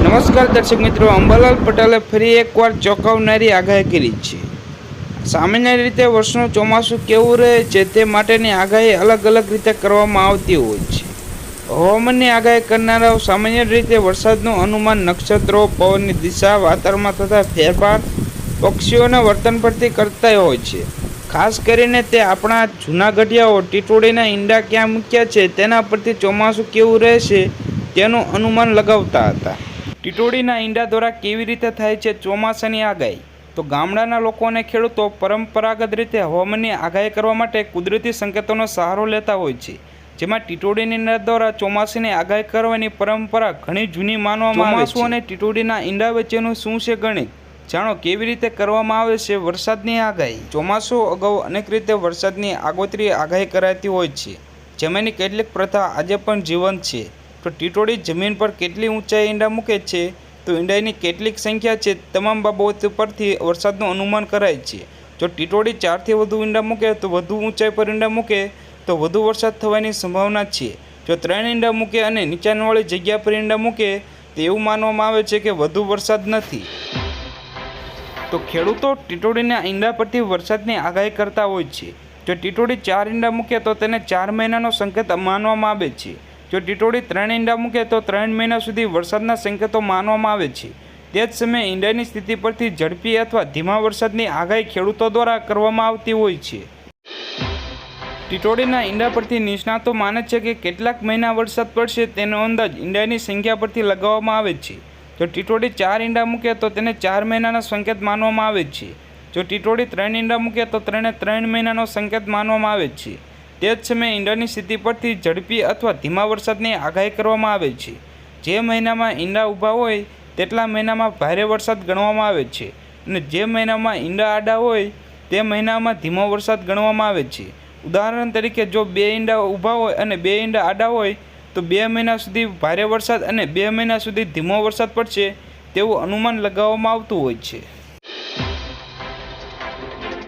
નમસ્કાર દર્શક મિત્રો, અંબાલાલ પટેલે ફરી એકવાર ચોંકાવનારી આગાહી કરી છે. સામાન્ય રીતે વર્ષનું ચોમાસું કેવું રહે છે તે માટેની આગાહી અલગ અલગ રીતે કરવામાં આવતી હોય છે. હવામાનની આગાહી કરનારાઓ સામાન્ય રીતે વરસાદનું અનુમાન નક્ષત્રો, પવનની દિશા, વાતાવરણમાં થતા ફેરફાર, પક્ષીઓના વર્તન પરથી કરતા હોય છે. ખાસ કરીને તે આપણા જૂના ગઢિયાઓ ટીટોડીના ઈંડા ક્યાં મૂક્યા છે, તેના પરથી ચોમાસું કેવું રહેશે તેનું અનુમાન લગાવતા હતા. ટીટોડીના ઈંડા દ્વારા કેવી રીતે થાય છે ચોમાસાની આગાહી? તો ગામડાના લોકો અને ખેડૂતો પરંપરાગત રીતે હવામાનની આગાહી કરવા માટે કુદરતી સંકેતોનો સહારો લેતા હોય છે. જેમાં ટીટોડીની ઈંડા દ્વારા ચોમાસાની આગાહી કરવાની પરંપરા ઘણી જૂની માનવામાં આવે છે. અને ટીટોડીના ઈંડા વચ્ચેનું શું છે ગણિત? જાણો કેવી રીતે કરવામાં આવે છે વરસાદની આગાહી? ચોમાસું અગાઉ અનેક રીતે વરસાદની આગોતરી આગાહી કરાતી હોય છે. જેમાંની કેટલીક પ્રથા આજે પણ જીવંત છે. તો ટીટોડી જમીન પર કેટલી ઊંચાઈ ઈંડા મૂકે છે? તો ઈંડાની કેટલીક સંખ્યા છે? તમામ બાબતો પરથી વરસાદનું અનુમાન કરાય છે. જો ટીટોડી ચારથી વધુ ઈંડા મૂકે, તો વધુ ઊંચાઈ પર ઈંડા મૂકે, તો વધુ વરસાદ થવાની સંભાવના છે. જો ત્રણ ઈંડા મૂકે અને નીચાણવાળી જગ્યા પર ઈંડા મૂકે, તો એવું માનવામાં આવે છે કે વધુ વરસાદ નથી. તો ખેડૂતો ટીટોડીના ઈંડા પરથી વરસાદની આગાહી કરતા હોય છે. જો ટીટોડી ચાર ઈંડા મૂકે, તો તેને ચાર મહિનાનો સંકેત માનવામાં આવે છે. જો ટીટોડી ત્રણ ઈંડા મૂકે તો ત્રણ મહિના સુધી વરસાદના સંકેતો માનવામાં આવે છે. તે જ સમયે ઈંડાની સ્થિતિ પરથી ઝડપી અથવા ધીમા વરસાદની આગાહી ખેડૂતો દ્વારા કરવામાં આવતી હોય છે. ટીટોડીના ઈંડા પરથી નિષ્ણાતો માને છે કે કેટલાક મહિના વરસાદ પડશે તેનો અંદાજ ઈંડાની સંખ્યા પરથી લગાવવામાં આવે છે. જો ટીટોડી ચાર ઈંડા મૂકે તો તેને ચાર મહિનાનો સંકેત માનવામાં આવે છે. જો ટીટોડી ત્રણ ઈંડા મૂકે તો તેને ત્રણ મહિનાનો સંકેત માનવામાં આવે છે. તે જ સમયે ઈંડાની સ્થિતિ પરથી ઝડપી અથવા ધીમા વરસાદની આગાહી કરવામાં આવે છે. જે મહિનામાં ઈંડા ઊભા હોય, તેટલા મહિનામાં ભારે વરસાદ ગણવામાં આવે છે અને જે મહિનામાં ઈંડા આડા હોય, તે મહિનામાં ધીમો વરસાદ ગણવામાં આવે છે. ઉદાહરણ તરીકે, જો બે ઈંડા ઊભા હોય અને બે ઈંડા આડા હોય, તો બે મહિના સુધી ભારે વરસાદ અને બે મહિના સુધી ધીમો વરસાદ પડશે તેવું અનુમાન લગાવવામાં આવતું હોય છે.